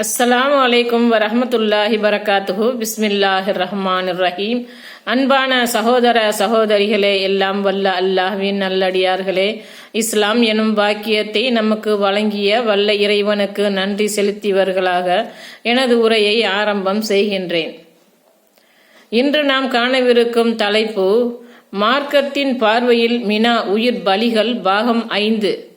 அஸ்ஸலாமு அலைக்கும் வரமத்துல்லாஹி வரகாத்துஹு. பிஸ்மில்லாஹிர் ரஹ்மான் ரஹீம் அன்பான சகோதர சகோதரிகளே எல்லாம் வல்ல அல்லாஹ்வின் நல்லடியார்களே. இஸ்லாம் எனும் பாக்கியத்தை நமக்கு வழங்கிய வல்ல இறைவனுக்கு நன்றி செலுத்தியவர்களாக எனது உரையை ஆரம்பம் செய்கின்றேன். இன்று நாம் காணவிருக்கும் தலைப்பு மார்க்கத்தின் பார்வையில் மினா உயிர் பலிகள் பாகம் ஐந்து.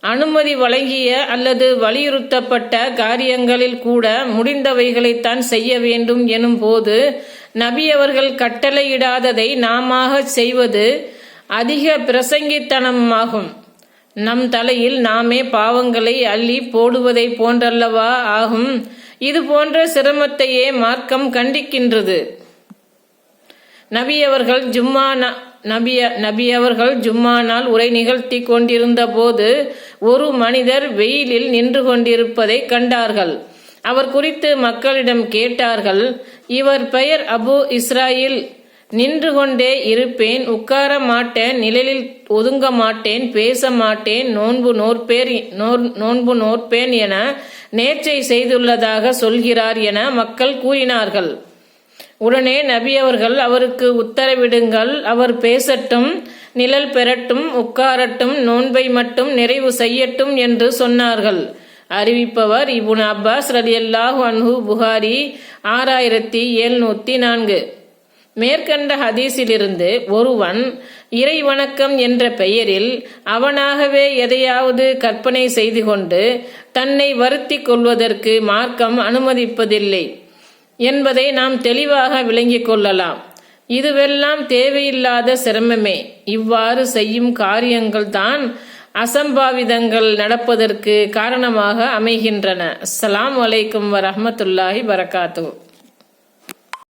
அனுமதி வழங்கிய அல்லது வலியுறுத்தப்பட்ட காரியங்களில் கூட முடிந்தவைகளைத்தான் செய்ய வேண்டும் எனும் போது நபி அவர்கள் கட்டளையிடாததை நாம செய்வது அதிக பிரசங்கித்தனமாகும். நம் தலையில் நாமே பாவங்களை அள்ளி போடுவதை போன்றல்லவா ஆகும். இது போன்ற சிரமத்தையே மார்க்கம் கண்டிக்கின்றது. நபி அவர்கள் ஜும்மா நபிய நபியவர்கள் ஜும்மானால் ஜும்மா நாள் உரை நிகழ்த்தி கொண்டிருந்த போது ஒரு மனிதர் வெயிலில் நின்று கொண்டிருப்பதை கண்டார்கள். அவர் குறித்து மக்களிடம் கேட்டார்கள் இவர் பெயர் அபு இஸ்ராயில். நின்று கொண்டே இருப்பேன் உட்கார மாட்டேன் நிழலில் ஒதுங்க மாட்டேன் பேச மாட்டேன் நோன்பு நோற்பேர் நோன்பு நோற்பேன் என நேர்ச்சை செய்துள்ளதாக சொல்கிறார் என மக்கள் கூறினார்கள். உடனே நபி அவர்கள் அவருக்கு உத்தரவிடுங்கள். அவர் பேசட்டும் நிழல் பெறட்டும் உட்காரட்டும் நோன்பை மட்டும் நிறைவு செய்யட்டும் என்று சொன்னார்கள். அறிவிப்பவர் இபுன் அப்பாஸ் ரலி அல்லாஹு அன்ஹு புகாரி ஆறாயிரத்தி எழுநூத்தி நான்கு. மேற்கண்ட ஹதீஸிலிருந்து ஒருவன் இறை வணக்கம் என்ற பெயரில் அவனாகவே எதையாவது கற்பனை செய்து கொண்டு தன்னை வருத்தி கொள்வதற்கு மார்க்கம் அனுமதிப்பதில்லை. என்பதை நாம் தெளிவாக விளங்கிக் கொள்ளலாம். இதுவெல்லாம் தேவையில்லாத சிரமமே. இவ்வாறு செய்யும் காரியங்கள் தான் அசம்பாவிதங்கள் நடப்பதற்கு காரணமாக அமைகின்றன. அஸ்லாம் வலைக்கும் வரமத்துல்லாஹி வரகாத்து